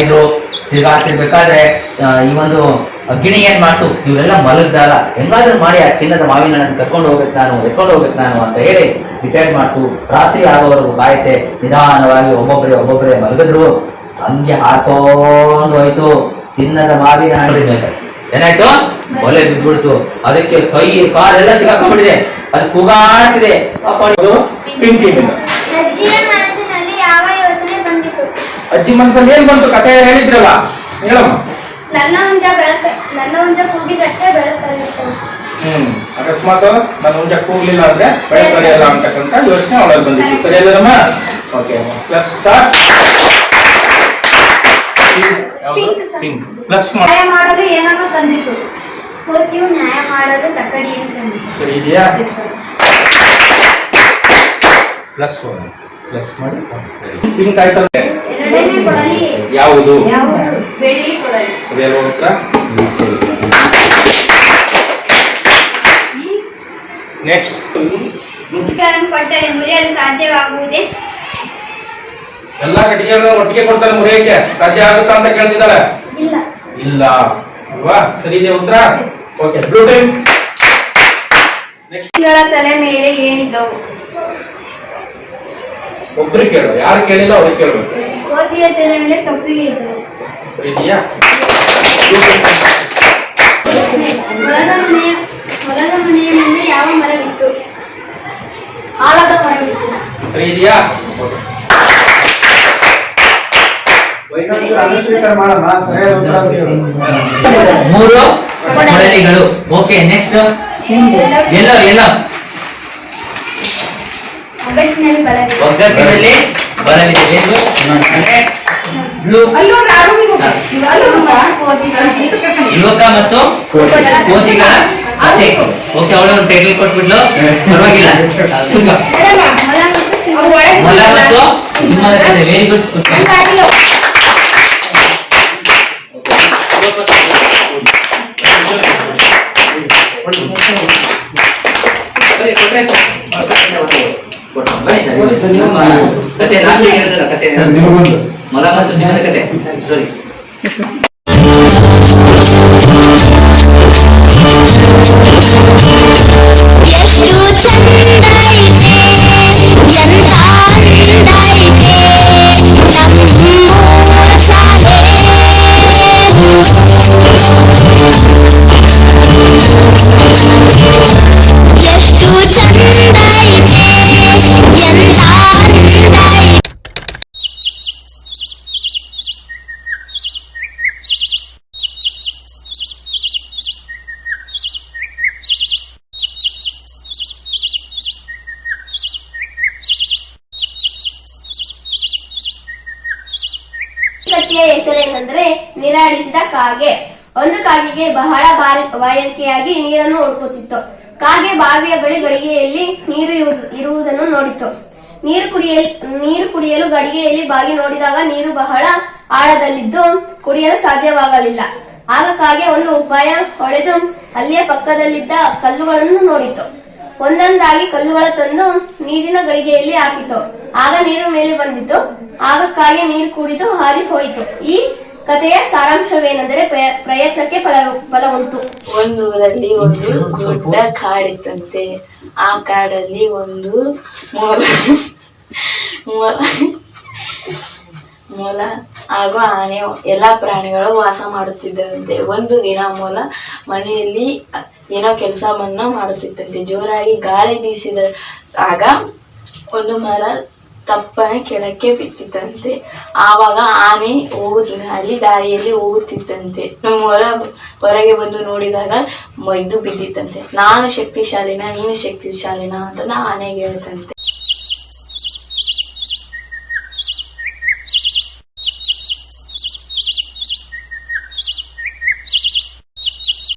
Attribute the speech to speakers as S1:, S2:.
S1: ಇದ್ರು ತಿರ್ಗಾಡ್ತಿರ್ಬೇಕಾದ್ರೆ ಬೇಕಾದ್ರೆ ಈ ಒಂದು ಗಿಣಿ ಏನ್ ಮಾಡ್ತು? ಇವರೆಲ್ಲ ಮಲಗ್ದಲ್ಲ ಹೆಂಗಾದ್ರೂ ಮಾಡಿ ಆ ಚಿನ್ನದ ಮಾವಿನ ಹಣ್ಣು ಕರ್ಕೊಂಡು ಹೋಗ್ಬೇಕು ನಾನು ಎತ್ಕೊಂಡು ಹೋಗ್ಬೇಕು ನಾನು ಅಂತ ಹೇಳಿ ಡಿಸೈಡ್ ಮಾಡ್ತು. ರಾತ್ರಿ ಆಗೋವರೆಗೂ ಕಾಯುತ್ತೆ. ನಿಧಾನವಾಗಿ ಒಬ್ಬೊಬ್ಬರೇ ಒಬ್ಬೊಬ್ಬರೇ ಮಲಗಿದ್ರು. ಹಂಗೆ ಹಾಕೊಂಡು ಹೋಯ್ತು. ಚಿನ್ನದ ಮಾವಿನ ಹಣ್ಣಿನ ಮೇಲೆ. ಏನಾಯ್ತು? ಒಲೆ ಬಿದ್ಬಿಡ್ತು ಅದಕ್ಕೆ ಕೈ ಕಾಲೆಲ್ಲ ಸಿಗಾಕೊಂಡ್ಬಿಟ್ಟಿದೆ ಅದು ಕೂಗಾಡ್ತಿದೆ ಕಾಪಾಡಿ
S2: ಪಿಂಕಿನಿಂದ
S3: ಅಜ್ಜಿಯ ಮನಸ್ಸಿನಲ್ಲಿ ಯಾವ ಯೋಚನೆ ಬಂದಿತು
S2: ಅಜ್ಜಿ ಮನಸ್ಸಲ್ಲಿ ಏನ್ ಬಂತು? ಕತೆ ಹೇಳಿದ್ರಲ್ಲ. ಹೇಳಮ್ಮ
S3: ನನ್ನ ಹುಂಜ ಬೆಳಕ ನನ್ನ ಹುಂಜ ಕೂಗಿದಷ್ಟೇ
S2: ಹ್ಮ್. ಅಕಸ್ಮಾತ್ ನಾನು ಮುಂಚೆ ಕೂಗ್ಲಿಲ್ಲ ಅಂದ್ರೆ ಬೆಳೆ ಬರೆಯಲ್ಲ ಅಂತಕ್ಕಂಥ ಯೋಚನೆ ಒಳಗೆ ಬಂದಿತ್ತು. ಸರಿ. ಅಲ್ಲಮ್ಮ okay plus start. Pink plus
S4: ನ್ಯಾಯ ಮಾಡಲು ಏನನ್ನು ತಂದಿತು
S3: ಕೋತಿಯು ನ್ಯಾಯ ಮಾಡಲು ತಕ್ಕಡಿಯನ್ನು ತಂದಿತು
S2: ಸರಿ ಇದೆಯಾ? ಪ್ಲಸ್ ಒನ್ ಪ್ಲಸ್ ಮಾಡಿ ಪಿಂಕ್ ಆಯ್ತಲ್ಲ ಯಾವುದು? ಸರಿಯಲ್ಲ ಉತ್ತರ? ನೆಕ್ಸ್ಟ್
S3: ಕೊಟ್ಟರೆ ಮುರಿಯಲು ಸಾಧ್ಯವಾಗುವುದೇ?
S2: ಎಲ್ಲಾ ಕಟ್ಟಿಗೆಯನ್ನು ಒಟ್ಟಿಗೆ ಕೊಡ್ತಾರೆ ಮುರಿಯಕ್ಕೆ. ಸಾಧ್ಯ ಆಗುತ್ತಾ ಅಂತ ಕೇಳ್ತಿದ್ದಾರೆ
S3: ಇಲ್ಲ.
S2: ಇಲ್ಲ. ಅಲ್ವಾ? ಸರಿ ಇದೆ ಉತ್ತರ? ಓಕೆ ಬ್ಲೂ ಟೈಮ್
S4: ನೆಕ್ಸ್ಟ್ಗಳ ತಲೆ ಮೇಲೆ ಏನಿದ್ದವು
S2: ಒಬ್ರು ಕೇಳು ಯಾರು ಕೇಳಿಲ್ಲ ಅವ್ರಿಗೆ ಕೇಳಬೇಕು ಇದೆಯಾ?
S3: ಹೊಲದ ಮನೆಯ ಹೊಲದ ಮನೆಯ ಮುಂದೆ ಯಾವ ಮರವಿತ್ತು?
S4: ಆಲದ ಮರವಿತ್ತು.
S2: ಸರಿ ಇದೆಯಾ?
S1: ಮೂರು ಕೊಡಲಿಗಳು. ಓಕೆ ನೆಕ್ಸ್ಟ್ ಎಲ್ಲೋ ಎಲ್ಲೋ
S3: ಒಗ್ಗಟ್ಟಿನಲ್ಲಿ ಬಲವಿದೆ
S1: ಒಗ್ಗಟ್ಟಿನಲ್ಲಿ ಬರಲಿದೆ ಬ್ಲೂ ಯುವಕ ಮತ್ತು ಕೋತಿಗಳ ಕಥೆ ಓಕೆ ಅವಳನ್ನು ಟೈಟಲ್ ಕೊಟ್ಬಿಡ್ಲು ಪರವಾಗಿಲ್ಲ.
S3: ಮೊಲ ಮತ್ತು
S1: ಸಿಂಹದ ಕಥೆ. ವೆರಿ ಗುಡ್ ಕತೆ ಲಾಸ್ಟ್ ಹೇಳಿದ್ರಲ್ಲ ಕತೆ ಮೊಲ ಮತ್ತು ಸಿಂಹದ ಕತೆ ಸ್ಟೋರಿ
S5: ಎಷ್ಟು
S3: ಕಥೆಯ ಹೆಸರೇನೆಂದರೆ ನಿರಾಡಿಸಿದ ಕಾಗೆ. ಒಂದು ಕಾಗೆಗೆ ಬಹಳ ಬಾರಿ ಬಾಯಾರಿಕೆಯಾಗಿ ನೀರನ್ನು ಹುಡುಕುತ್ತಿತ್ತು. ಕಾಗೆ ಬಾವಿಯ ಬಳಿ ಗಡಿಗೆಯಲ್ಲಿ ನೀರು ಇರು- ಇರುವುದನ್ನು ನೋಡಿತು ನೀರು ಕುಡಿಯಲು ನೀರು ಕುಡಿಯಲು ಗಡಿಗೆಯಲ್ಲಿ ಬಾಗಿ ನೋಡಿದಾಗ ನೀರು ಬಹಳ ಆಳದಲ್ಲಿದ್ದು ಕುಡಿಯಲು ಸಾಧ್ಯವಾಗಲಿಲ್ಲ. ಆಗ ಕಾಗೆ ಒಂದು ಉಪಾಯ ಹೊಳೆದು ಅಲ್ಲಿಯ ಪಕ್ಕದಲ್ಲಿದ್ದ ಕಲ್ಲುಗಳನ್ನು ನೋಡಿತು ಒಂದೊಂದಾಗಿ ಕಲ್ಲುಗಳ ತಂದು ನೀರಿನ ಗಳಿಗೆಯಲ್ಲಿ ಹಾಕಿತು. ಆಗ ನೀರು ಮೇಲೆ ಬಂದಿತು. ಆಗ ಕಾಗೆ ನೀರು ಕುಡಿದು ಹಾರಿ ಹೋಯಿತು. ಈ ಕಥೆಯ ಸಾರಾಂಶವೇನೆಂದರೆ ಪ್ರಯ- ಪ್ರಯತ್ನಕ್ಕೆ ಫಲ ಫಲ ಉಂಟು.
S6: ಒಂದು ಊರಲ್ಲಿ ಒಂದು ದೊಡ್ಡ ಕಾಡಿತ್ತಂತೆ. ಆ ಕಾಡಲ್ಲಿ ಒಂದು ಮೊಲ ಮೊಲ ಮೊಲ ಹಾಗೂ ಆನೆ, ಎಲ್ಲಾ ಪ್ರಾಣಿಗಳು ವಾಸ ಮಾಡುತ್ತಿದ್ದವಂತೆ ಒಂದು ದಿನ ಮೊಲ ಮನೆಯಲ್ಲಿ ಏನೋ ಕೆಲಸವನ್ನ ಮಾಡುತ್ತಿತ್ತಂತೆ ಜೋರಾಗಿ ಗಾಳಿ ಬೀಸಿದ ಆಗ ಒಂದು ಮರ ತಪ್ಪನೆ ಕೆಳಕ್ಕೆ ಬಿದ್ದಿತ್ತಂತೆ ಆವಾಗ ಆನೆ ಹೋಗುತ್ತಿದ್ದ ಅಲ್ಲಿ ದಾರಿಯಲ್ಲಿ ಹೋಗುತ್ತಿತ್ತಂತೆ ಹೊರ ಹೊರಗೆ ಬಂದು ನೋಡಿದಾಗ ಮೈದು ಬಿದ್ದಿತ್ತಂತೆ ನಾನು ಶಕ್ತಿಶಾಲಿನ, ನೀನು ಶಕ್ತಿಶಾಲಿನ ಅಂತ ಆನೆಗೆ ಹೇಳ್ತಂತೆ